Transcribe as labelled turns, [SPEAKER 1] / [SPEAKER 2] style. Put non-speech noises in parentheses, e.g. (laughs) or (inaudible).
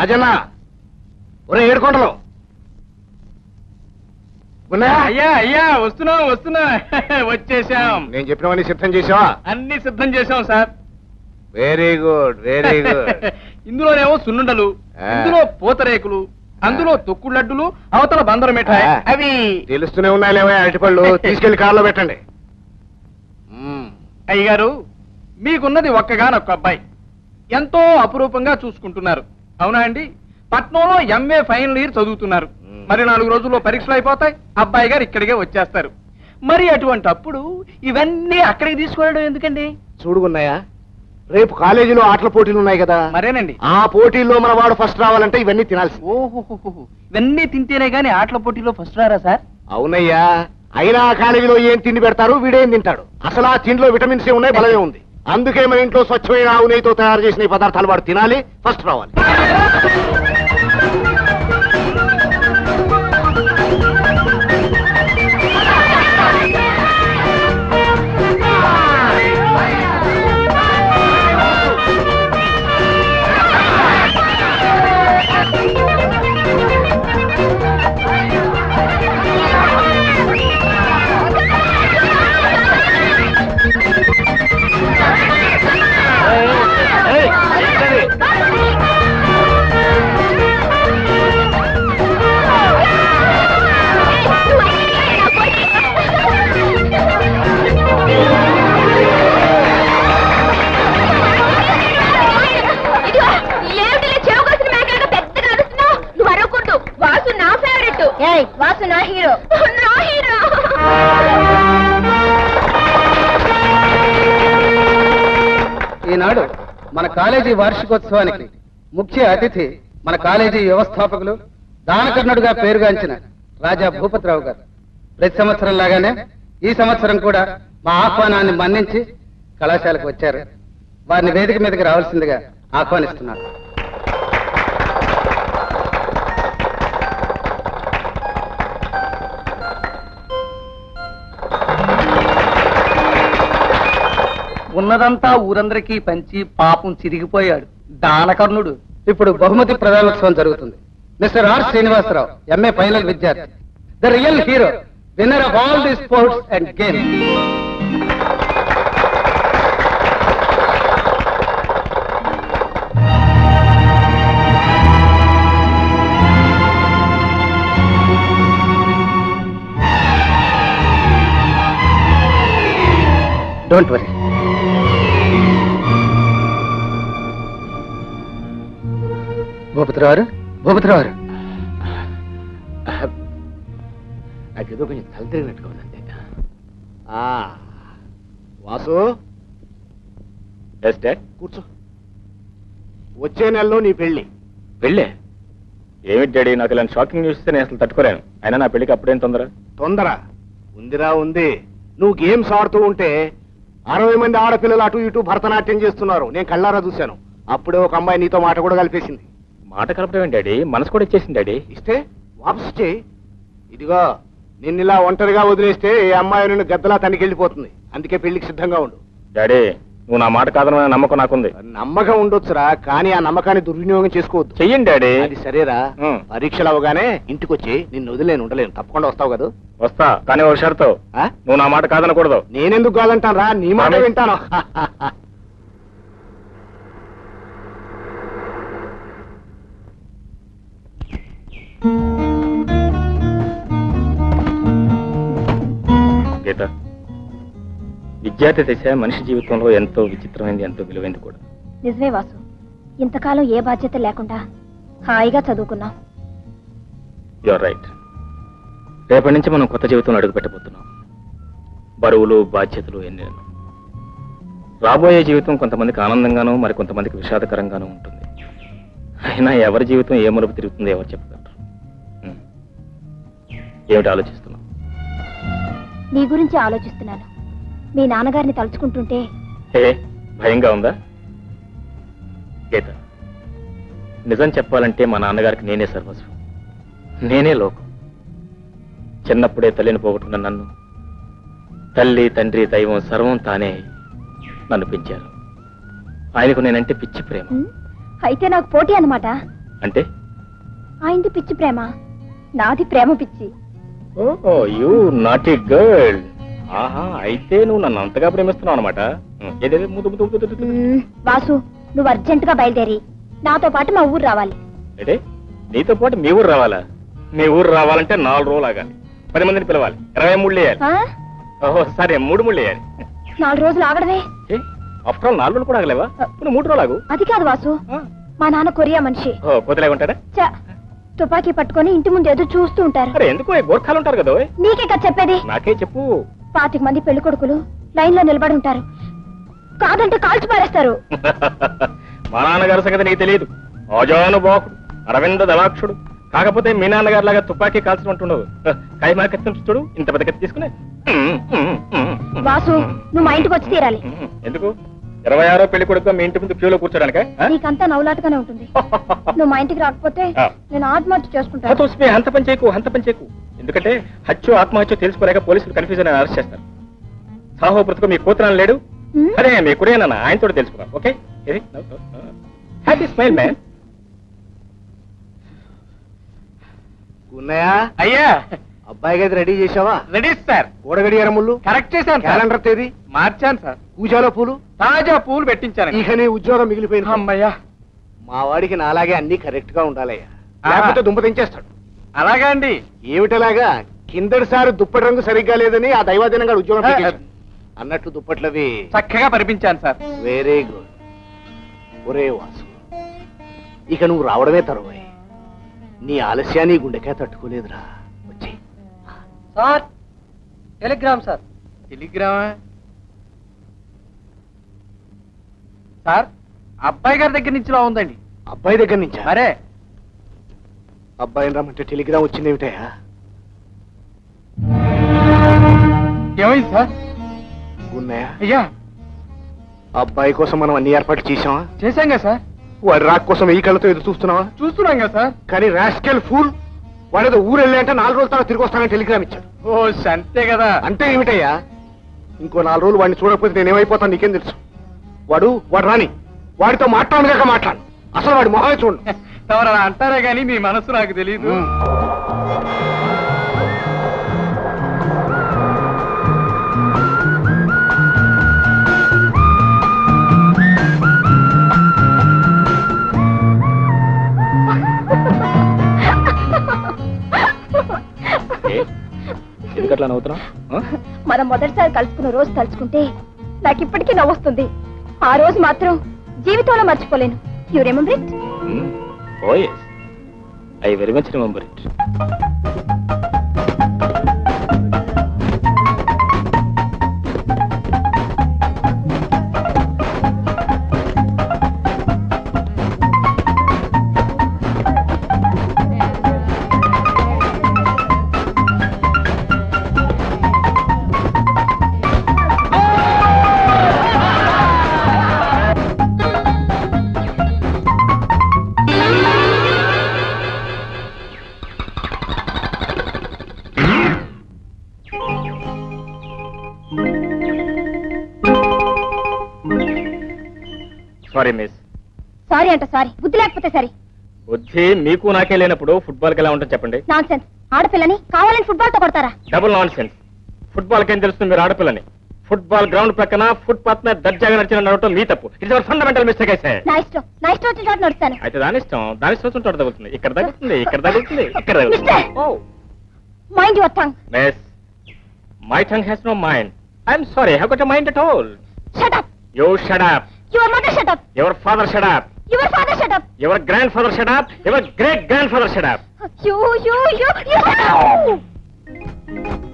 [SPEAKER 1] రాజన్న. ఒరే ఏడుకొండలు. ఉన్నాయా?
[SPEAKER 2] అయ్యా అయ్యా వస్తున్నాం వస్తున్నా. (laughs) వచ్చేసాం
[SPEAKER 1] నేను చెప్పినవన్నీ సిద్ధం చేసావా
[SPEAKER 2] అన్ని సిద్ధం చేసాం sir.
[SPEAKER 1] Very good very good
[SPEAKER 2] ఇందులోనేమో సున్నుండలు. ఇందులో పూతరేకులు అందులో తొక్కుడు లడ్డులు అవతల బందర మిఠాయి. అవి.
[SPEAKER 1] తెలుస్తూనే ఉన్నాయి లేవా అరటిపళ్ళు. (laughs) తీసుకెళ్ళి కార్లో పెట్టండి.
[SPEAKER 2] అయ్యగారు మీకున్నది ఒక్కగానొక్క అబ్బాయి. ఎంతో అపురూపంగా చూసుకుంటున్నారు. అవునా అండి? పట్నంలో ఎంఏ ఫైనల్ ఇయర్ చదువుతున్నారు. మరి నాలుగు రోజుల్లో పరీక్షలు అయిపోతాయి. అబ్బాయి గారు ఇక్కడికే వచ్చేస్తారు. మరి అటువంటి అప్పుడు ఇవన్నీ అక్కడికి తీసుకెళ్ళడం ఎందుకండి?
[SPEAKER 1] చూడుకున్నాయా రేపు కాలేజీలో ఆటల పోటీలు ఉన్నాయి కదా.
[SPEAKER 2] మరేనండి?
[SPEAKER 1] ఆ పోటీల్లో మన వాడు ఫస్ట్ రావాలంటే ఇవన్నీ తినాల్సి
[SPEAKER 2] ఓహో ఇవన్నీ తింటేనే గానీ ఆటల పోటీలో ఫస్ట్ రారా సార్?
[SPEAKER 1] అవునయ్యా అయినా ఆ కాలేజీలో ఏం తిండి పెడతారు వీడేం తింటాడు. అసలు ఆ తిండిలో విటమిన్స్ ఏ ఉన్నాయి? బలమే ఉంది. అందుకే మన ఇంట్లో స్వచ్ఛమైన ఆవు నెయ్యితో తయారు చేసిన ఈ పదార్థాలు వాడు తినాలి ఫస్ట్ రావాలి.
[SPEAKER 3] వాసు నా హీరో నా హీరో
[SPEAKER 4] ఈనాడు మన కాలేజీ వార్షికోత్సవానికి ముఖ్య అతిథి మన కాలేజీ వ్యవస్థాపకులు దానకర్ణుడుగా పేరుగాంచిన రాజా భూపతిరావు గారు. ప్రతి సంవత్సరం లాగానే ఈ సంవత్సరం కూడా మా ఆహ్వానాన్ని మన్నించి కళాశాలకు వచ్చారు. వారిని వేదిక మీదకి రావాల్సిందిగా ఆహ్వానిస్తున్నారు
[SPEAKER 2] ఉన్నదంతా ఊరందరికీ పంచి పాపం చిరిగిపోయాడు. దానకర్ణుడు.
[SPEAKER 4] ఇప్పుడు బహుమతి ప్రదానోత్సవం జరుగుతుంది. Mister R Srinivasarao MA final విద్యార్థి. The real hero winner of all the sports and games. Don't worry Bhupathirao Bhupathirao
[SPEAKER 1] నాకేదో కొంచెం తల తిరిగినట్టుగా ఉందండి. వాసు. కూర్చో. వచ్చే నెలలో నీ పెళ్ళి
[SPEAKER 5] వెళ్ళే ఏమిటి డాడీ నాకు ఇలాంటి షాకింగ్ న్యూస్ ఇస్తే నేను అసలు తట్టుకోలేను. అయినా నా పెళ్ళికి అప్పుడేం తొందర?
[SPEAKER 1] తొందర. ఉందిరా ఉంది. నువ్వు గేమ్స్ ఆడుతూ ఉంటే అరవై మంది ఆడపిల్లలు అటు ఇటు భరతనాట్యం చేస్తున్నారు. నేను కళ్ళారా చూశాను. అప్పుడే ఒక అమ్మాయి నీతో మాట కూడా కలిపేసింది.
[SPEAKER 5] మాట కలపడం డాడీ? మనసు కూడా ఇచ్చేసింది డాడీ.
[SPEAKER 1] ఇస్తే? వాపస్ చేయి ఇదిగో నిన్ను ఇలా ఒంటరిగా వదిలేస్తే ఈ అమ్మాయి నిన్ను గద్దలా తనికెళ్ళిపోతుంది అందుకే పెళ్ళికి సిద్ధంగా ఉండు.
[SPEAKER 5] డాడీ నువ్వు నా మాట కాదన్న నమ్మకం నాకుంది.
[SPEAKER 1] నమ్మకం ఉండొచ్చురా కానీ ఆ నమ్మకాన్ని దుర్వినియోగం చేసుకోవద్దు.
[SPEAKER 5] చెయ్యండి డాడీ.
[SPEAKER 1] అది సరేరా. పరీక్షలు అవగానే ఇంటికి వచ్చి నిన్ను వదిలేను ఉండలేను. తప్పకుండా వస్తావు కదా?
[SPEAKER 5] వస్తా కానీ ఒక షరతో? నువ్వు నా మాట కాదనకూడదు.
[SPEAKER 1] నేనెందుకు కాదంటాను రా నీ మాట. వింటాను. (laughs)
[SPEAKER 5] గీత విద్యార్థి దశ మనిషి జీవితంలో ఎంతో విచిత్రమైంది ఎంతో విలువైంది కూడా.
[SPEAKER 3] నిజమే వాసు. ఇంతకాలం ఏ బాధ్యత లేకుండా హాయిగా చదువుకున్నాం.
[SPEAKER 5] యువర్ రైట్ రేపటి నుంచి మనం కొత్త జీవితంలో అడుగు పెట్టబోతున్నాం. బరువులు బాధ్యతలు ఎన్ని. రాబోయే జీవితం కొంతమందికి ఆనందంగానూ మరి కొంతమందికి విషాదకరంగానూ ఉంటుంది. అయినా ఎవరి జీవితం ఏ మలుపు తిరుగుతుందో ఎవరు చెప్పగలరు. ఏమిటి ఆలోచిస్తున్నావు?
[SPEAKER 3] నీ గురించి ఆలోచిస్తున్నాను. మీ నాన్నగారిని తలుచుకుంటుంటే
[SPEAKER 5] ఏ భయంగా ఉందా? గీత నిజం చెప్పాలంటే మా నాన్నగారికి నేనే సర్వస్వం. నేనే లోకం. చిన్నప్పుడే తల్లిని పోగొట్టుకున్న నన్ను తల్లి తండ్రి దైవం సర్వం తానే నన్ను పెంచారు. ఆయనకు నేనంటే పిచ్చి ప్రేమ.
[SPEAKER 3] ఉమ్, అయితే నాకు పోటీ అన్నమాట.
[SPEAKER 5] అంటే?
[SPEAKER 3] ఆయనది పిచ్చి ప్రేమ. నాది ప్రేమ పిచ్చి.
[SPEAKER 5] Oh you not girl. ఆహా అయితే నువ్వు నన్ను అంతగా ప్రేమిస్తున్నావు అనమాట ఏదేదో ముద్దు ముద్దు ముద్దు
[SPEAKER 3] వాసు నువ్వు అర్జెంట్గా బయలుదేరి. నాతో పాటు మా ఊరు రావాలి.
[SPEAKER 5] ఏంటే నీతో పాటు మీ ఊరు రావాలా? మీ ఊరు రావాలంటే నాలుగు రోజులు ఆగాలి. పది మందిని పిలవాలి. ఇరవై మూడు వేయాలి.
[SPEAKER 3] ఆ?
[SPEAKER 5] ఓహో సరే మూడు మూడు వేయాలి.
[SPEAKER 3] నాలుగు రోజులు ఆగడమే.
[SPEAKER 5] ఆఫ్టర్ ఆల్ నాలుగు రోజులు కూడా ఆగలేవా? నువ్వు మూడు రోజులు ఆగు.
[SPEAKER 3] అది కాదు వాసు.
[SPEAKER 5] ఆ.
[SPEAKER 3] మా నాన్న కొరియా మనిషి.
[SPEAKER 5] ఓ కోతలేగా ఉంటాడా?
[SPEAKER 3] చ తుపాకీ పట్టుకొని ఇంటి ముందు ఎదురు చూస్తూ ఉంటారు.
[SPEAKER 5] అరే ఎందుకు ఈ గోర్ఖాలు ఉంటారు కదా ఓయ్.
[SPEAKER 3] నీకే కదా చెప్పేది?
[SPEAKER 5] నాకే చెప్పు.
[SPEAKER 3] పాతిక మంది పెళ్ళి కొడుకులు లైన్లో నిలబడి ఉంటారు. కాదంటే కాల్చి పారేస్తారు. (laughs)
[SPEAKER 5] మా నాన్నగారి సంగతి నీకు తెలియదు. ఆజానుబాహుడు అరవింద దళాక్షుడు కాకపోతే మీ నాన్నగారి లాగా తుపాకీ కాల్చడం ఉంటుండవు కైమా కత్తి చూడు ఇంత పెద్ద కత్తి తీసుకునే.
[SPEAKER 3] వాసు నువ్వు మా ఇంటికి వచ్చి తీరాలి.
[SPEAKER 5] ఎందుకు? ఇరవై ఆరో పెళ్ళి కొడుకు మీ ఇంటి ముందు క్యూలో కూర్చోడానిక?
[SPEAKER 3] నీకంతా నవ్వులాటగానే ఉంటుంది. నువ్వు మా ఇంటికి రాకపోతే. నేను ఆత్మహత్య చేసుకుంటాను.
[SPEAKER 5] హంత పని చేయకు హంత పని చేయకు. ఎందుకంటే హత్యో ఆత్మహత్యో తెలుసుకోలేక పోలీసులు కన్ఫ్యూజన్ అరెస్ట్ చేస్తారు. సాహో బ్రతుకు మీ కూతురాలు లేడు. అదే మీ కురేనా ఆయనతో తెలుసుకున్నాం ఓకే? హ్యాపీ స్మైల్ మ్యాన్
[SPEAKER 1] ఉన్నయా
[SPEAKER 2] అయ్యా!
[SPEAKER 1] అబ్బాయి గది రెడీ చేసావా
[SPEAKER 2] రెడీ సార్.
[SPEAKER 1] కూడగడి ఎరముళ్ళు
[SPEAKER 2] కరెక్ట్ చేశాను
[SPEAKER 1] క్యాలెండర్ తేదీ?
[SPEAKER 2] మార్చాను సార్.
[SPEAKER 1] పూజాలో పూలు?
[SPEAKER 2] తాజా పూలు పెట్టించాను.
[SPEAKER 1] ఇక నీ ఉద్యోగం మిగిలిపోయింది.
[SPEAKER 2] అమ్మయ్యా.
[SPEAKER 1] మా వాడికి నాలాగే అన్ని కరెక్ట్గా ఉండాలయ్యా. లేకపోతే దుంప తెంచేస్తాడు.
[SPEAKER 2] అలాగా అండి.
[SPEAKER 1] ఏమిటలాగా? కిందటిసారి దుప్పటి రంగు సరిగ్గా లేదని ఆ దైవాదినంగా ఉద్యోగం. అన్నట్లు దుప్పట్లవి
[SPEAKER 2] చక్కగా పరిపించాను సార్.
[SPEAKER 1] వెరీ గుడ్ ఒరే వాసు ఇక నువ్వు రావడమే తరువాయి. నీ ఆలస్యాన్ని గుండెకే తట్టుకోలేదురా.
[SPEAKER 4] Sir telegram sir.
[SPEAKER 2] టెలిగ్రామా? సార్ అబ్బాయి గారి దగ్గర నుంచి ఇలా ఉందండి.
[SPEAKER 1] అబ్బాయి దగ్గర నుంచా?
[SPEAKER 2] మరే.
[SPEAKER 1] అబ్బాయిని రమ్మంటే టెలిగ్రామ్ వచ్చిందేమిటయా
[SPEAKER 2] ఏమైంది సార్?
[SPEAKER 1] ఉన్నాయా?
[SPEAKER 2] అయ్యా.
[SPEAKER 1] అబ్బాయి కోసం మనం అన్ని ఏర్పాట్లు చేసామా
[SPEAKER 2] చేశాం కదా సార్.
[SPEAKER 1] వాడి రాక్ కోసం ఈ కళ్ళతో ఎదురు చూస్తున్నావా?
[SPEAKER 2] చూస్తున్నాం కదా సార్.
[SPEAKER 1] కానీ రాస్కెల్ ఫూల్ వాడేదో ఊరు వెళ్ళి అంటే నాలుగు రోజుల తర్వాత తిరిగి వస్తానని టెలిగ్రామ్ ఇచ్చాడు.
[SPEAKER 2] ఓ అంతే కదా.
[SPEAKER 1] అంటే ఏమిటయ్యా? ఇంకో నాలుగు రోజులు వాడిని చూడకపోతే నేను ఏమైపోతాను నీకేం తెలుసు? వాడు వాడు రాని. వాడితో మాట్లాడగాక మాట్లాడు. అసలు వాడి మొహమే చూడు
[SPEAKER 2] తమరు అలా అంటారే గాని మీ మనసు నాకు తెలియదు
[SPEAKER 3] మనం మొదటిసారి కలుసుకున్న రోజు తలుచుకుంటే నాకు ఇప్పటికీ నవ్వొస్తుంది. ఆ రోజు మాత్రం జీవితంలో మర్చిపోలేను. You remember it
[SPEAKER 5] oh yes I very much much it sorry miss
[SPEAKER 3] sorry అంట సారీ బుద్ధి లేకపోతే సరే.
[SPEAKER 5] వచ్చి మీకు నాకే లేనప్పుడు ఫుట్బాల్కి ఎలా ఉంటుంది చెప్పండి?
[SPEAKER 3] నాన్ సెన్స్ ఆడపిల్లని కావాలని ఫుట్బాల్తో కొడతారా?
[SPEAKER 5] డబుల్ నాన్ సెన్స్ ఫుట్బాల్ కేం తెలుస్తుంది మీరు ఆడపిల్లని? ఫుట్బాల్ గ్రౌండ్ ప్రక్కన ఫుట్పాత్ మీద దర్జాగా నడిచిన నడవటం మీ తప్పు. ఇట్స్ అవర్ ఫండమెంటల్ మిస్టేక్ అయితే
[SPEAKER 3] నా ఇష్టం. నా ఇష్టం వచ్చిన చోట నడుస్తాను.
[SPEAKER 5] అయితే దాని ఇష్టం. దాని ఇష్టం వచ్చిన చోట తగులుతుంది. ఇక్కడ తగులుతుంది ఇక్కడ తగులుతుంది ఇక్కడ తగులుతుంది! ఓ
[SPEAKER 3] mind your tongue
[SPEAKER 5] miss my tongue has no mind I'm sorry have got mind at all
[SPEAKER 3] shut up
[SPEAKER 5] you shut up Your mother shut up.
[SPEAKER 3] Your father shut up.
[SPEAKER 5] Your father shut up. Your grandfather shut up. Your great grandfather
[SPEAKER 3] shut up. You, you, you, you!